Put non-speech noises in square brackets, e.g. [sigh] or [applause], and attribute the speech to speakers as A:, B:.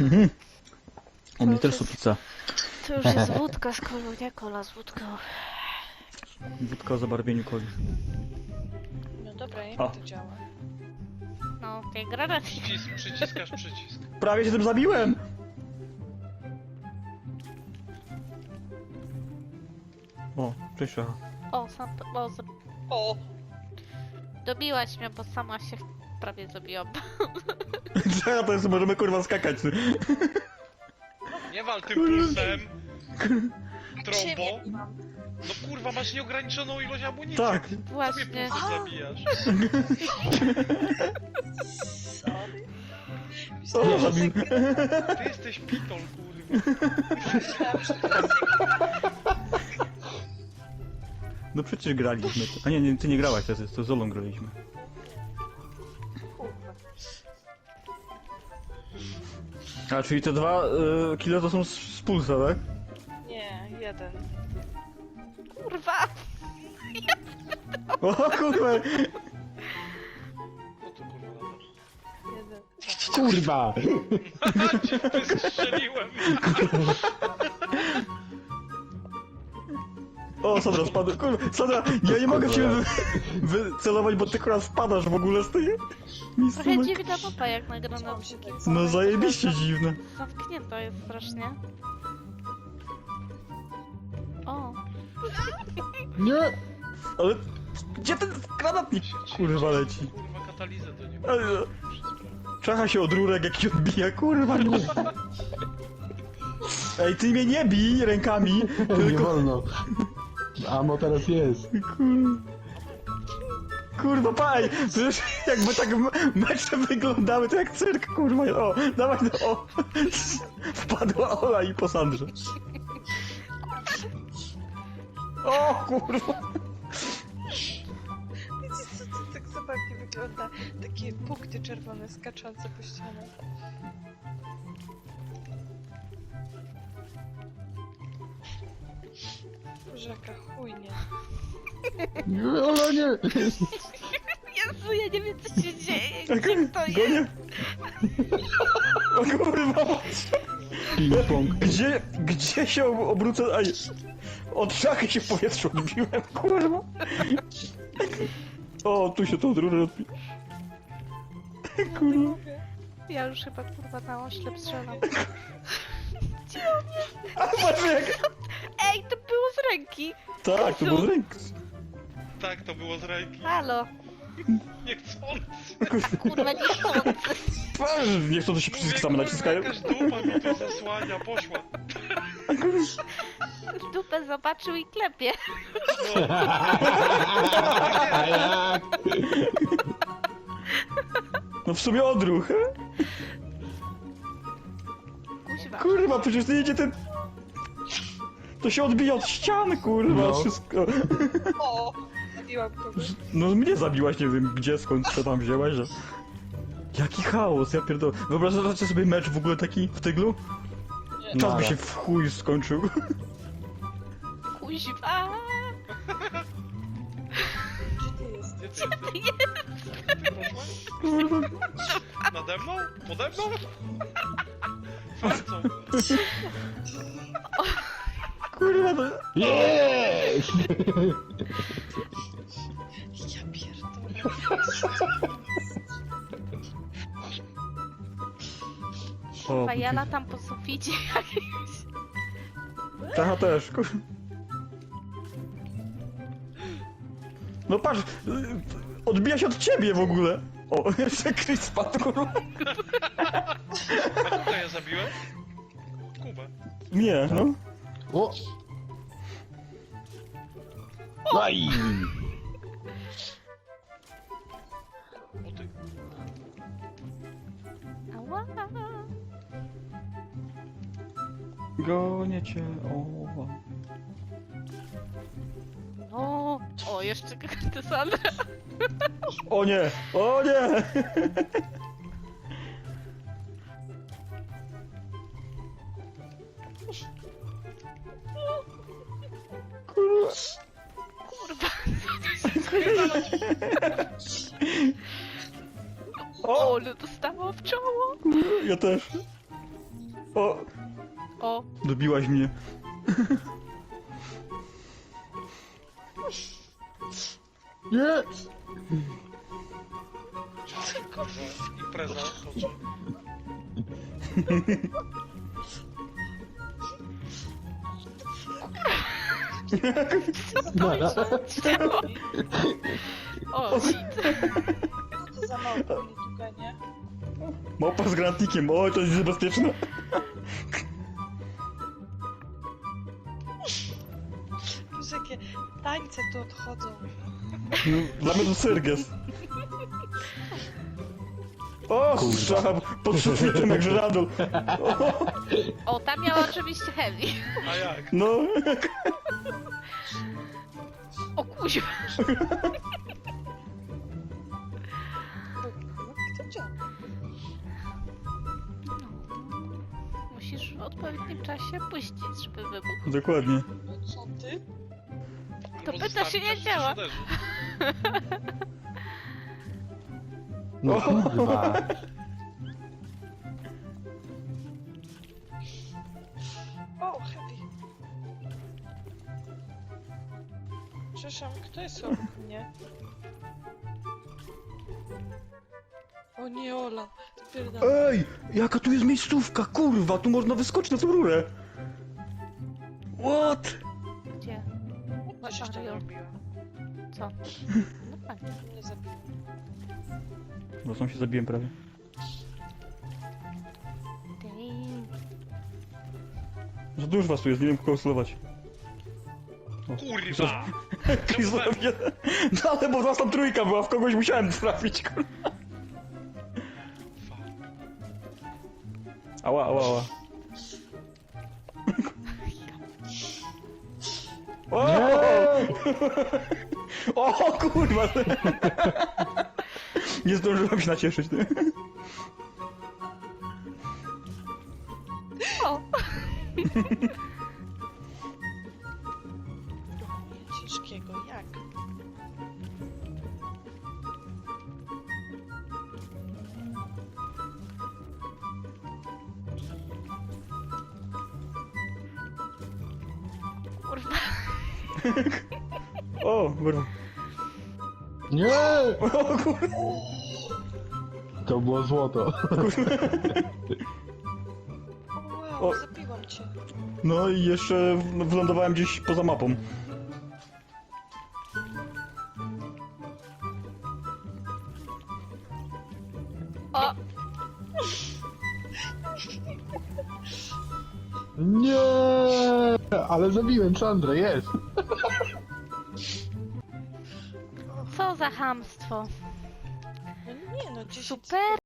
A: Mhm. U mnie
B: To
A: też pizza.
B: To już jest [laughs] wódka z kolą, nie kola z wódką.
A: Wódka o zabarwieniu coli.
C: No dobra, jak to działa?
B: No, tej granacji.
D: Przycisk, przyciskasz przycisk.
A: Prawie się tym zabiłem! O, cześć Szacha.
B: O, sam, o, z-
C: O!
B: dobiłaś mnie, bo sama się prawie zabiłam.
A: Szacha to jest, możemy kurwa skakać.
D: Nie wal tym pulsem. Trombo. No kurwa, masz nieograniczoną ilość amunicji.
A: Tak.
D: Sobie
B: Właśnie.
D: pulsem zabijasz.
C: Sorry.
A: O, zabił.
D: Ty jesteś pitol, kurwa.
C: Myślałam, że teraz
A: No przecież graliśmy. A nie, nie, ty nie grałaś, to, to z Zolą graliśmy. A, czyli te dwa y, kile to są z, z pulsa, tak?
C: Nie, jeden.
B: Kurwa! [laughs]
A: O kurwa!
D: No to kurwa latasz.
C: Jeden.
E: Kurwa! [laughs]
D: Cię [laughs]
A: O, Sandra spadł. Kurwa, Sandra, ja nie mogę w ciebie wy- wycelować, bo ty kurwa spadasz w ogóle z tej miejsca.
B: Trochę dziwna mapa jak na
C: Mam
B: granat.
C: się tak
A: No zajebiście dziwne.
B: Zamknięto jest strasznie. O,
E: Nie!
A: Ale gdzie ten granatnik kurwa leci?
D: Kurwa, katalizę to nie ma.
A: Ale- Czacha się od rurek jak się odbija, kurwa nie. [laughs] Ej, ty mnie nie bij rękami,
E: Nie
A: tylko...
E: wolno. Amo teraz jest.
A: Kurwa. Kurwa, paj! Przecież jakby tak mecze wyglądały, to jak cyrk, kurwa. O, dawaj, no, o! Wpadła Ola i po Sandrze. O, kurwa!
C: Wiecie co, to tak zabawnie wygląda? Takie punkty czerwone skaczące po ścianach. Boże, jaka chujnia.
E: Nie, Ola nie! [laughs]
B: Jezu, ja nie wiem co się dzieje, gdzie to jest?
A: Gonię! O kurwa!
E: Ping-pong.
A: Gdzie, gdzie się ob- obrócę? Aj, od szachy się w powietrzu odbiłem, kurwa! O, tu się to od rury odbi... Kurwa.
B: Ja już chyba kurwa na oślep strzelam.
A: A patrz jak... [laughs]
B: ręki!
A: Tak, to było z ręki.
D: Tak, to było z ręki.
B: Halo!
D: Niechcący.
B: Kurwa, nie chcący!
A: Patrz, niech to się przycisk same naciskają.
D: Jakaś dupa mi tu zasłania, poszła.
B: Dupę zobaczył i klepie.
D: No,
E: A jak?
A: No w sumie odruch, he?
B: Kuźwa.
A: Kurwa, przecież to jedzie ten... To się odbija od ścian, kurwa,
E: No.
A: wszystko.
C: O! Zabiłam kogoś.
A: No mnie zabiłaś, nie wiem gdzie, skąd to tam wzięłaś, że... Jaki chaos, ja pierdolę. Wyobrażacie sobie mecz w ogóle taki w tyglu?
C: Nie.
A: Czas by się w chuj skończył.
C: Ty jesteś? [laughs]
D: gdzie ty jesteś?
A: Kurwa.
D: Nade mną? Pode mną? [laughs] Farcą.
A: To...
E: Jest!
C: Ja pierdolę.
A: O,
B: Kurwa, ja latam po suficie jakimś.
A: Też, kurwa. No patrz, y, odbija się od ciebie w ogóle. O, [laughs] jeszcze Chris spadł, kurwa.
D: A kogo ja zabiłem? Kubę.
A: Nie, no.
E: O! Aj!
D: O ty.
B: Ała.
A: Gonię cię, o.
B: No. O, jeszcze [laughs] ty Sandra.
A: O nie, o nie!
B: O,
A: O,
B: ale w czoło.
A: ja też. O,
B: O,
A: dobiłaś mnie.
E: Nie!
D: Kurwa, impreza [laughs] [laughs] toczy.
E: Nara. [laughs]
B: o, shit.
C: Co to za małpa mnie tu gania?
A: Małpa z granatnikiem, o, to jest niebezpieczne.
C: Boże, jakie tańce tu odchodzą.
A: No, Dla mnie to cyrges. O, strzał pod sufitem jak żeradol.
B: O, tam miała oczywiście heavy.
D: A jak?
A: No, [laughs]
B: Musisz w odpowiednim czasie puścić, żeby wybuchł.
A: dokładnie.
C: No co ty?
B: To pyta się nie działa.
E: No kurwa.
C: Mnie? O nie, Ola. Spierdam.
A: Ej, jaka tu jest miejscówka, kurwa, tu można wyskoczyć na tą rurę. What?
B: Gdzie?
C: Co się tam
B: Mario.
C: robiła?
B: Co? No fajnie.
C: Mnie zabiła.
A: No sam się zabiłem prawie.
B: Dang.
A: Za dużo was tu jest, nie wiem kogo slować.
D: Kurwa! [laughs]
A: Chris zrobię. No ale bo was tam trójka była, w kogoś musiałem trafić, kurwa. Ała, ała, ała. [laughs] O! [laughs] o kurwa! Nie zdążyłem się nacieszyć. ty.
B: O, [laughs]
A: O, kurwa.
E: Nie!
A: O kurwa.
E: To było złoto.
C: O, wow,
A: O.
C: zabiłam cię.
A: No i jeszcze w- wylądowałem gdzieś poza mapą.
B: O,
E: Nie! [laughs] Ale zabiłem Sandrę, jest!
B: co za hamstwo.
C: No nie no, 10
B: Super